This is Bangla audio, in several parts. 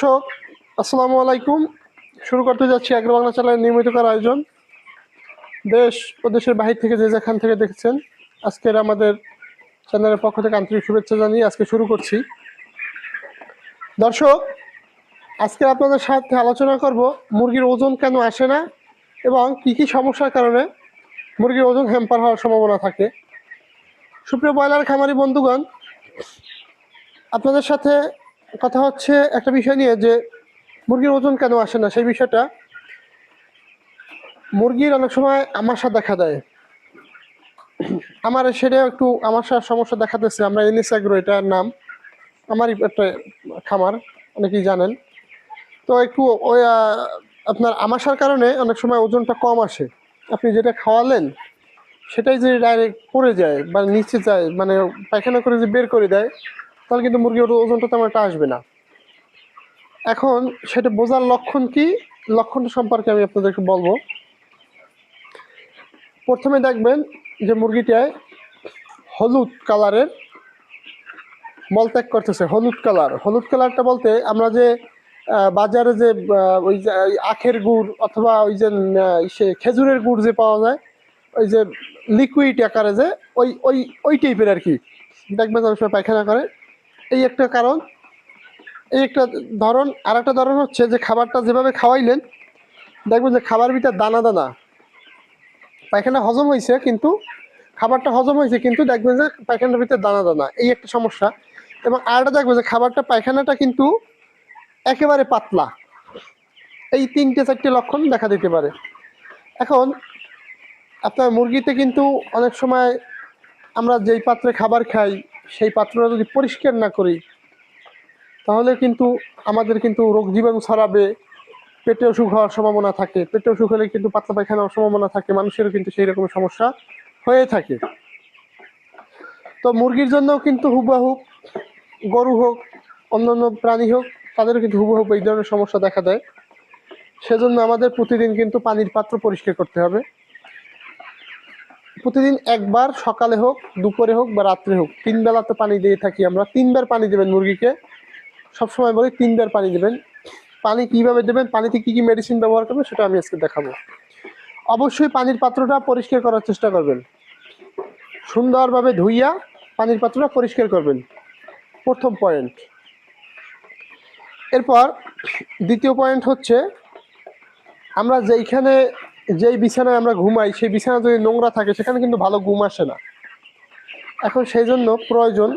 দর্শক, আসসালামু আলাইকুম। শুরু করতে যাচ্ছি আগ্রা বাংলা চ্যানেলের নিয়মিত করার আয়োজন। দেশ ও দেশের বাহির থেকে যে যেখান থেকে দেখছেন, আজকের আমাদের চ্যানেলের পক্ষ থেকে আন্তরিক শুভেচ্ছা জানিয়ে আজকে শুরু করছি। দর্শক, আজকে আপনাদের সাথে আলোচনা করব মুরগির ওজন কেন আসে না এবং কী কী সমস্যার কারণে মুরগির ওজন হ্যাম্পার হওয়ার সম্ভাবনা থাকে। সুপ্রিয় ব্রয়লার খামারি বন্ধুগণ, আপনাদের সাথে কথা হচ্ছে একটা বিষয় নিয়ে যে মুরগির ওজন কেন আসে না? সেই বিষয়টা মুরগির অনেক সময় আমাশা দেখা দেয়। আমার সেটা একটু আমাশার সমস্যা দেখা দেখাতেছে আমরা এনএস অ্যাগ্রো এটার নাম, আমারই একটা খামার, অনেকেই জানেন। তো একটু ওই আপনার আমাশার কারণে অনেক সময় ওজনটা কম আসে। আপনি যেটা খাওয়ালেন, সেটাই যদি ডাইরেক্ট পড়ে যায় বা নিচে যায় মানে পায়খানা করে যে বের করে দেয় তাহলে কিন্তু মুরগির ওজনটা তেমন একটা আসবে না। এখন সেটা বোঝার লক্ষণ কি? লক্ষণটা সম্পর্কে আমি আপনাদেরকে বলব। প্রথমে দেখবেন যে মুরগিটায় হলুদ কালারের মলত্যাগ করতেছে, হলুদ কালার হলুদ কালারটা বলতে আমরা যে বাজারে যে ওই যে আখের গুড় অথবা ওই যে সে খেজুরের গুড় যে পাওয়া যায়, ওই যে লিকুইড আকারে যে, ওই ওই ওই টাইপের আর কি। দেখবেন অনেক সময় পায়খানা করে। এই একটা কারণ, এই একটা ধরন আর একটা ধরন হচ্ছে যে খাবারটা যেভাবে খাওয়াইলেন, দেখবেন যে খাবার ভিতরে দানা দানা। পায়খানা হজম হয়েছে কিন্তু, খাবারটা হজম হয়েছে কিন্তু দেখবেন যে পায়খানার ভিতরে দানা দানা, এই একটা সমস্যা। এবং আরেকটা দেখবেন যে খাবারটা, পায়খানাটা কিন্তু একেবারে পাতলা। এই তিনটে, চারটে লক্ষণ দেখা দিতে পারে। এখন, আপনার মুরগিতে কিন্তু অনেক সময় আমরা যেই পাত্রে খাবার খাই সেই পাত্রটা যদি পরিষ্কার না করি, তাহলে কিন্তু আমাদের কিন্তু রোগ জীবাণু ছড়াবে, পেটে অসুখ হওয়ার সম্ভাবনা থাকে। পেটে অসুখ হলে কিন্তু পাতলা পায়খানা সম্ভাবনা থাকে, মানুষেরও কিন্তু সেই রকম সমস্যা হয়ে থাকে। তো মুরগির জন্য কিন্তু হুবাহুব গরু হোক, অন্যান্য প্রাণী হোক, তাদেরও কিন্তু হুবহুব এই ধরনের সমস্যা দেখা দেয়। সেজন্য আমাদের প্রতিদিন কিন্তু পানির পাত্র পরিষ্কার করতে হবে। প্রতিদিন একবার সকালে হোক, দুপুরে হোক বা রাত্রে হোক তিন বেলা তো পানি দিয়ে থাকি আমরা। তিনবার পানি দেবেন মুরগিকে। সবসময় বলি তিনবার পানি দেবেন। পানি কীভাবে দেবেন, পানিতে কি কি মেডিসিন ব্যবহার করবেন সেটা আমি আজকে দেখাবো। অবশ্যই পানির পাত্রটা পরিষ্কার করার চেষ্টা করবেন। সুন্দরভাবে ধুইয়া পানির পাত্রটা পরিষ্কার করবেন। প্রথম পয়েন্ট এরপর দ্বিতীয় পয়েন্ট হচ্ছে, আমরা যেইখানে যেই বিছানায় আমরা ঘুমাই, সেই বিছানা যদি নোংরা থাকে, সেখানে কিন্তু ভালো ঘুম আসে না। এখন সেই জন্য প্রয়োজন,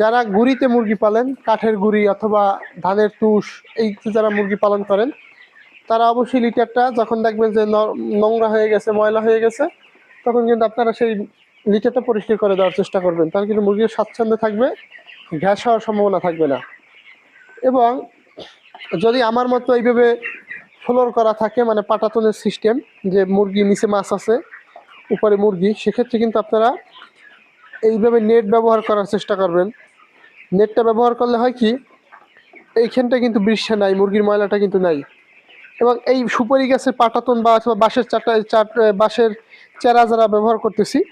যারা গুড়িতে মুরগি পালেন, কাঠের গুড়ি অথবা ধানের তুষ, এই যারা মুরগি পালন করেন, তারা অবশ্যই লিটারটা যখন দেখবেন যে নোংরা হয়ে গেছে, ময়লা হয়ে গেছে, তখন কিন্তু আপনারা সেই লিটারটা পরিষ্কার করে দেওয়ার চেষ্টা করবেন। তাহলে কিন্তু মুরগির স্বাচ্ছন্দ্য থাকবে, ঘ্যাস হওয়ার সম্ভাবনা থাকবে না। এবং যদি আমার মতো এইভাবে ফ্লোর করা থাকে মানে পাটাতনের সিস্টেম যে মুরগি নিচে মাছ আছে, উপরে মুরগি, সেক্ষেত্রে কিন্তু আপনারা এইভাবে নেট ব্যবহার করার চেষ্টা করবেন। নেটটা ব্যবহার করলে হয় কি, এইখানটা কিন্তু বৃষ্টি নাই, মুরগির ময়লাটা কিন্তু নাই। এবং এই সুপারি গাছের পাটাতন বা অথবা বাঁশের চাটা, চাট বাঁশের চেরা যারা ব্যবহার করতেছি,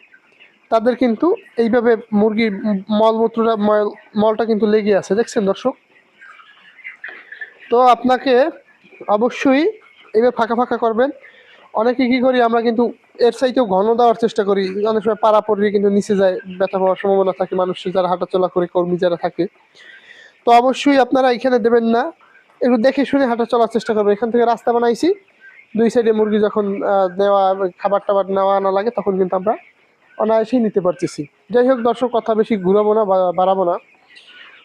তাদের কিন্তু এইভাবে মুরগির মলমূত্রটা, মল- মলটা কিন্তু লেগে আছে। দেখছেন দর্শক? তো আপনাকে অবশ্যই এইভাবে ফাঁকা ফাঁকা করবেন। অনেকে কী করি, আমরা কিন্তু এর চাইতেও ঘন দেওয়ার চেষ্টা করি। অনেক সময় পাড়া পড়িয়ে কিন্তু নিচে যায়, ব্যথা পাওয়ার সম্ভাবনা থাকে মানুষের, যারা হাঁটাচলা করে, কর্মী যারা থাকে। তো অবশ্যই আপনারা এখানে দেবেন না। একটু দেখে শুনে হাঁটা চলার চেষ্টা করবেন। এখান থেকে রাস্তা বানাইছি। দুই সাইডে মুরগি যখন নেওয়া, খাবার টাবার নেওয়া আনা লাগে, তখন কিন্তু আমরা অনায়াসেই নিতে পারতেছি। যাই হোক দর্শক, কথা বেশি ঘুরাবো না বাড়াবো না।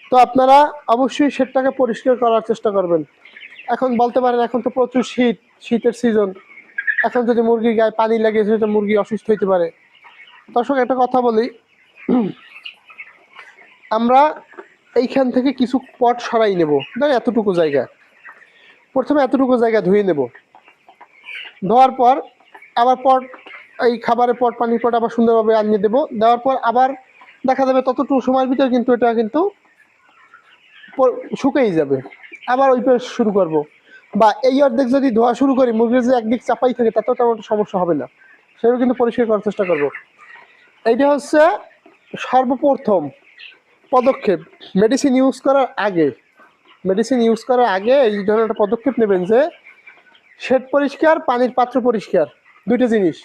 তো আপনারা অবশ্যই সেটটাকে পরিষ্কার করার চেষ্টা করবেন। এখন বলতে পারেন এখন তো প্রচুর শীত, শীতের সিজন এখন যদি মুরগির গায়ে পানি লাগে, সেটা মুরগি অসুস্থ হইতে পারে। দর্শক, একটা কথা বলি। আমরা এইখান থেকে কিছু পট সরাই নেব। ধর, এতটুকু জায়গা। প্রথমে এতটুকু জায়গা ধুয়ে নেব। ধোয়ার পর আবার পট, এই খাবারের পট, পানির পট আবার সুন্দরভাবে আনিয়ে দেবো। দেওয়ার পর আবার দেখা যাবে ততটুকু সময়ের ভিতরে কিন্তু এটা কিন্তু শুকিয়ে যাবে। আবার ওই পাশ শুরু করব। বা এই অর্ধেক যদি ধোয়া শুরু করি, মুরগির যে একদিক চাপাই থাকে, তাতেও তেমন সমস্যা হবে না। সেভাবে কিন্তু পরিষ্কার করার চেষ্টা করব। এইটা হচ্ছে সর্বপ্রথম পদক্ষেপ। মেডিসিন ইউজ করার আগে মেডিসিন ইউজ করার আগে এই ধরনের একটা পদক্ষেপ নেবেন যে শেড পরিষ্কার, পানির পাত্র পরিষ্কার, দুইটা জিনিস।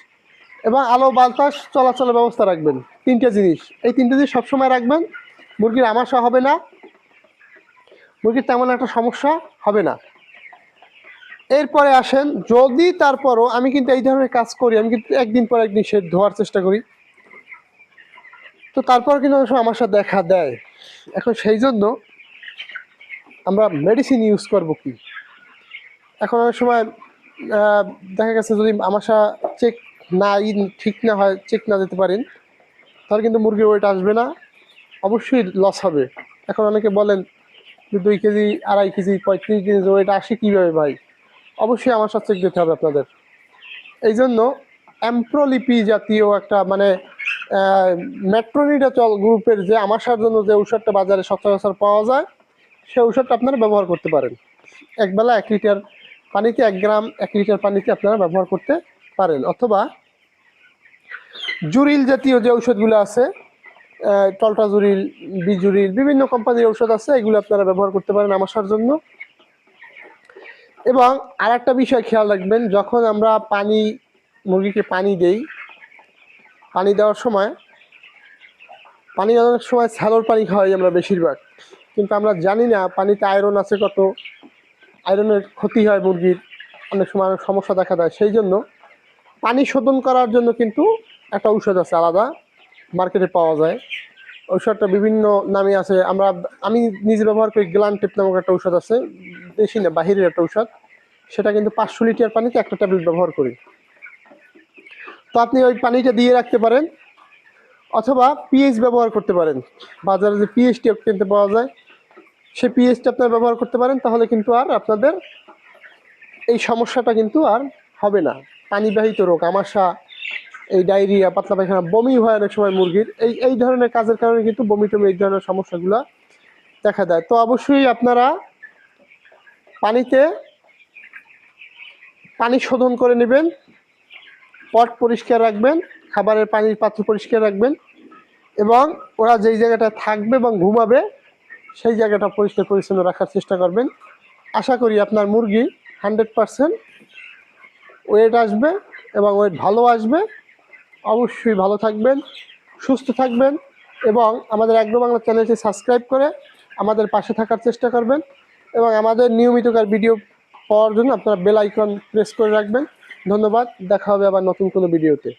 এবং আলো বাতাস চলাচলের ব্যবস্থা রাখবেন। তিনটা জিনিস। এই তিনটে জিনিস সবসময় রাখবেন। মুরগির আমাশা হবে না। মুরগির তেমন একটা সমস্যা হবে না। এরপরে আসেন, যদি তারপরও আমি কিন্তু এই ধরনের কাজ করি, আমি কিন্তু একদিন পর একদিন সে ধোয়ার চেষ্টা করি। তো তারপর কিন্তু অনেক সময় আমার সাথে দেখা দেয়। এখন সেই জন্য আমরা মেডিসিন ইউজ করব কি? এখন অনেক সময় দেখা গেছে যদি আমাশা চেক না ঠিক না হয় চেক না দিতে পারেন, তাহলে কিন্তু মুরগির ওয়েট আসবে না। অবশ্যই লস হবে। এখন অনেকে বলেন দুই কেজি, আড়াই কেজি, পঁয়ত্রিশ কেজি ওয়েট আসে কীভাবে ভাই? অবশ্যই আমার সাথে দিতে হবে আপনাদের। এই জন্য অ্যাম্প্রোলিপি জাতীয় একটা মানে মেট্রোনিডাচল গ্রুপের যে আমাশার জন্য যে ঔষধটা বাজারে সচরাচর পাওয়া যায় সেই ঔষধটা আপনারা ব্যবহার করতে পারেন। একবেলা এক লিটার পানিতে এক গ্রাম, এক লিটার পানিতে আপনারা ব্যবহার করতে পারেন। অথবা জুরিল জাতীয় যে ঔষধগুলো আছে টলটাজুরিল বিজুরিল বিভিন্ন কোম্পানির ঔষধ আছে, এগুলো আপনারা ব্যবহার করতে পারেন আমাশার জন্য। এবং আর একটা বিষয় খেয়াল রাখবেন, যখন আমরা পানি, মুরগিকে পানি দেই, পানি দেওয়ার সময়, পানি অনেক সময় স্যালোর পানি খাওয়াই আমরা বেশিরভাগ। কিন্তু আমরা জানি না পানিতে আয়রন আছে কত আয়রনের ক্ষতি হয় মুরগির, অনেক সময় সমস্যা দেখা দেয়। সেই জন্য পানি শোধন করার জন্য কিন্তু একটা ঔষধ আছে আলাদা। মার্কেটে পাওয়া যায়। ঔষধটা বিভিন্ন নামে আছে। আমরা, আমি নিজে ব্যবহার করি গ্লানটেপ নামক একটা ঔষধ আছে। দেশি না, বাহিরের একটা ঔষধ। সেটা কিন্তু পাঁচশো লিটার পানিতে একটা ট্যাবলেট ব্যবহার করি। তো আপনি ওই পানিটা দিয়ে রাখতে পারেন অথবা পিএইচ ব্যবহার করতে পারেন। বাজারে যে পিএইচটি কিনতে পাওয়া যায় সেই পিএইচটি আপনারা ব্যবহার করতে পারেন, তাহলে কিন্তু আর আপনাদের এই সমস্যাটা কিন্তু আর হবে না। পানিবাহিত রোগ, আমাশা এই ডায়রিয়া, পাতলা পায়খানা, বমি হয় অনেক সময় মুরগির। এই এই ধরনের কাজের কারণে কিন্তু বমি টমি এই ধরনের সমস্যাগুলো দেখা দেয়। তো অবশ্যই আপনারা পানিতে পানি শোধন করে নেবেন, পট পরিষ্কার রাখবেন, খাবারের পানির পাত্র পরিষ্কার রাখবেন এবং ওরা যেই জায়গাটা থাকবে এবং ঘুমাবে, সেই জায়গাটা পরিষ্কার পরিচ্ছন্ন রাখার চেষ্টা করবেন। আশা করি আপনার মুরগি হান্ড্রেড পারসেন্ট ওয়েট আসবে এবং ওয়েট ভালো আসবে। অবশ্যই ভালো থাকবেন, সুস্থ থাকবেন এবং আমাদের অ্যাগ্রো বাংলা চ্যানেলটি সাবস্ক্রাইব করে আমাদের পাশে থাকার চেষ্টা করবেন এবং আমাদের নিয়মিতকার ভিডিও পাওয়ার জন্য আপনারা বেল আইকন প্রেস করে রাখবেন। ধন্যবাদ, দেখা হবে আবার নতুন কোনো ভিডিওতে।